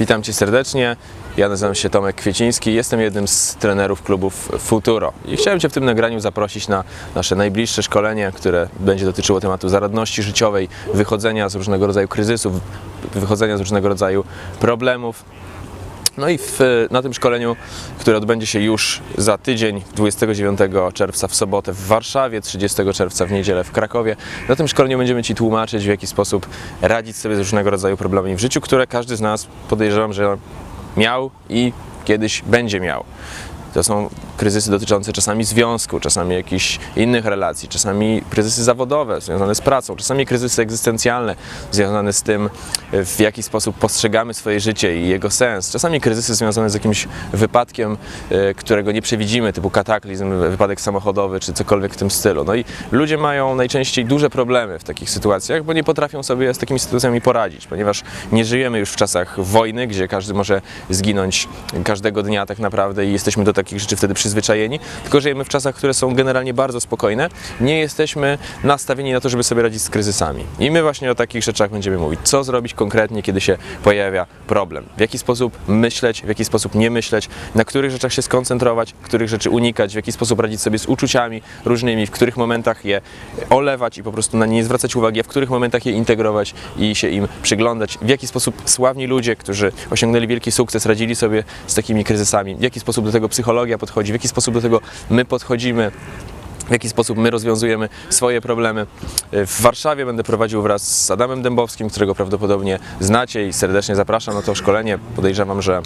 Witam Cię serdecznie. Ja nazywam się Tomek Kwieciński, jestem jednym z trenerów klubów Futuro i chciałem Cię w tym nagraniu zaprosić na nasze najbliższe szkolenie, które będzie dotyczyło tematu zaradności życiowej, wychodzenia z różnego rodzaju kryzysów, wychodzenia z różnego rodzaju problemów. No i w, na tym szkoleniu, które odbędzie się już za tydzień, 29 czerwca w sobotę w Warszawie, 30 czerwca w niedzielę w Krakowie, na tym szkoleniu będziemy Ci tłumaczyć, w jaki sposób radzić sobie z różnego rodzaju problemami w życiu, które każdy z nas podejrzewam, że miał i kiedyś będzie miał. To są kryzysy dotyczące czasami związku, czasami jakichś innych relacji, czasami kryzysy zawodowe związane z pracą, czasami kryzysy egzystencjalne związane z tym, w jaki sposób postrzegamy swoje życie i jego sens. Czasami kryzysy związane z jakimś wypadkiem, e, którego nie przewidzimy, typu kataklizm, wypadek samochodowy czy cokolwiek w tym stylu. No i ludzie mają najczęściej duże problemy w takich sytuacjach, bo nie potrafią sobie z takimi sytuacjami poradzić, ponieważ nie żyjemy już w czasach wojny, gdzie każdy może zginąć każdego dnia tak naprawdę i jesteśmy do takich rzeczy wtedy przyzwyczajeni, tylko żyjemy w czasach, które są generalnie bardzo spokojne. Nie jesteśmy nastawieni na to, żeby sobie radzić z kryzysami. I my właśnie o takich rzeczach będziemy mówić. Co zrobić konkretnie, kiedy się pojawia problem? W jaki sposób myśleć, w jaki sposób nie myśleć, na których rzeczach się skoncentrować, których rzeczy unikać, w jaki sposób radzić sobie z uczuciami różnymi, w których momentach je olewać i po prostu na nie nie zwracać uwagi, a w których momentach je integrować i się im przyglądać, w jaki sposób sławni ludzie, którzy osiągnęli wielki sukces, radzili sobie z takimi kryzysami, w jaki sposób do tego psychologia podchodzi, jaki sposób do tego my podchodzimy. W jaki sposób my rozwiązujemy swoje problemy. W Warszawie będę prowadził wraz z Adamem Dębowskim, którego prawdopodobnie znacie i serdecznie zapraszam na to szkolenie. Podejrzewam, że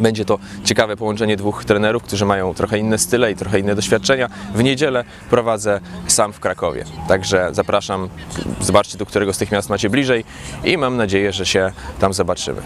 będzie to ciekawe połączenie dwóch trenerów, którzy mają trochę inne style i trochę inne doświadczenia. W niedzielę prowadzę sam w Krakowie. Także zapraszam, zobaczcie do którego z tych miast macie bliżej i mam nadzieję, że się tam zobaczymy.